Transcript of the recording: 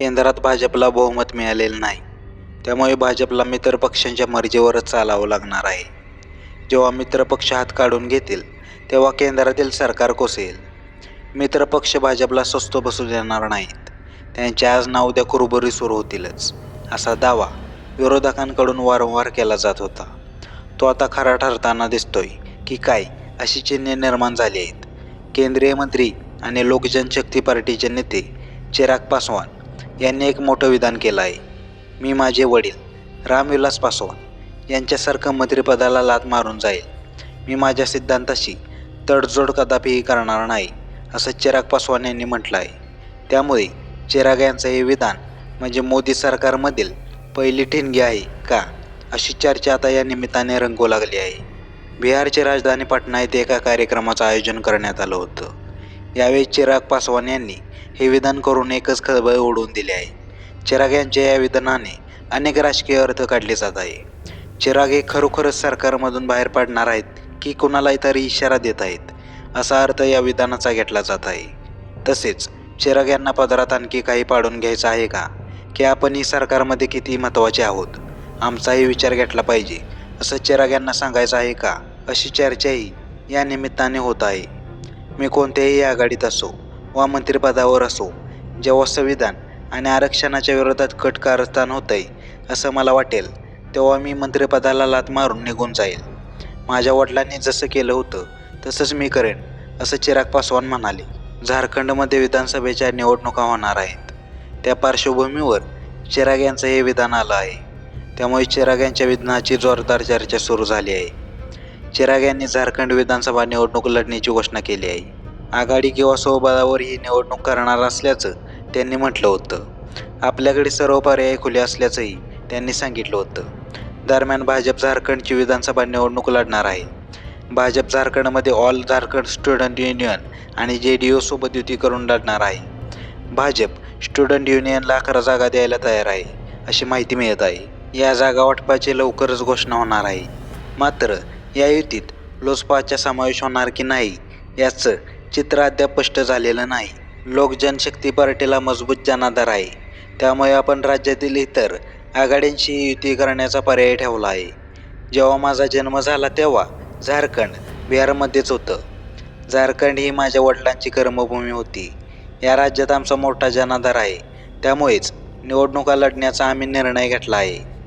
केंद्रात भाजपला बहुमत मिळालेलं नाही. त्यामुळे भाजपला मित्रपक्षांच्या मर्जीवरच चालावं लागणार आहे. जेव्हा मित्रपक्ष हात काढून घेतील तेव्हा केंद्रातील सरकार कोसेल. मित्रपक्ष भाजपला स्वस्त बसू देणार नाहीत. त्यांचे आज ना उद्या कुरबुरी सुरू होतीलच असा दावा विरोधकांकडून वारंवार केला जात होता. तो आता खरा ठरताना दिसतोय की काय अशी चिन्हे निर्माण झाली आहेत. केंद्रीय मंत्री आणि लोकजनशक्ती पार्टीचे नेते चिराग पासवान यांनी एक मोठं विधान केलं आहे. मी माझे वडील रामविलास पासवान यांच्यासारखं मंत्रिपदाला लात मारून जाईल. मी माझ्या सिद्धांताशी तडजोड कदापिही करणार नाही असं चिराग पासवान यांनी म्हटलं आहे. त्यामुळे चिराग यांचं हे विधान म्हणजे मोदी सरकारमधील पहिली ठिणगी आहे का अशी चर्चा आता या निमित्ताने रंगू लागली आहे. बिहारची राजधानी पाटणा येथे एका कार्यक्रमाचं आयोजन करण्यात आलं होतं. यावेळी चिराग पासवान यांनी हे विधान करून एकच खळबळ ओढून दिली आहे. चिराग यांच्या या विधानाने अनेक राजकीय अर्थ काढले जात आहे. चिराग हे खरोखरच सरकारमधून बाहेर पडणार आहेत की कुणालाही तरी इशारा देत आहेत असा अर्थ या विधानाचा घेतला जात आहे. तसेच चिराग यांना पदरात आणखी काही पाडून घ्यायचं आहे का? की आपण ही सरकारमध्ये किती महत्त्वाचे आहोत? आमचाही विचार घेतला पाहिजे असं चिराग यांना सांगायचं आहे का? अशी चर्चाही या निमित्ताने होत आहे. मी कोणत्याही आघाडीत असो वा मंत्रिपदावर असो जेव्हा संविधान आणि आरक्षणाच्या विरोधात कट कारस्थान होत आहे असं मला वाटेल तेव्हा मी मंत्रिपदाला लात मारून निघून जाईल. माझ्या वडिलांनी जसं केलं होतं तसंच मी करेन असं चिराग पासवान म्हणाले. झारखंडमध्ये विधानसभेच्या निवडणुका होणार आहेत. त्या पार्श्वभूमीवर चिराग यांचं हे विधान आलं आहे. त्यामुळे चिराग यांच्या विधानाची जोरदार चर्चा सुरू झाली आहे. चिराग यांनी झारखंड विधानसभा निवडणूक लढण्याची घोषणा केली आहे. आघाडी किंवा स्वबळावर ही निवडणूक करणार असल्याचं त्यांनी म्हटलं होतं. आपल्याकडे सर्व पर्याय खुले असल्याचंही त्यांनी सांगितलं होतं. दरम्यान भाजप झारखंडची विधानसभा निवडणूक लढणार आहे. भाजप झारखंडमध्ये ऑल झारखंड स्टुडंट युनियन आणि जे डी सोबत युती करून लढणार आहे. भाजप स्टुडंट युनियनला अकरा जागा द्यायला तयार आहे अशी माहिती मिळत आहे. या जागा वाटपाची लवकरच घोषणा होणार आहे. मात्र या युतीत लोजपाचा समावेश होणार की नाही याचं चित्र अद्याप स्पष्ट झालेलं नाही. लोक जनशक्ती पार्टीला मजबूत जनाधार आहे. त्यामुळे आपण राज्यातील इतर आघाड्यांशी युती करण्याचा पर्याय ठेवला आहे. जेव्हा माझा जन्म झाला तेव्हा झारखंड बिहारमध्येच होतं. झारखंड ही माझ्या वडिलांची कर्मभूमी होती. या राज्यात आमचा मोठा जनाधार आहे. त्यामुळेच निवडणुका लढण्याचा आम्ही निर्णय घेतला आहे.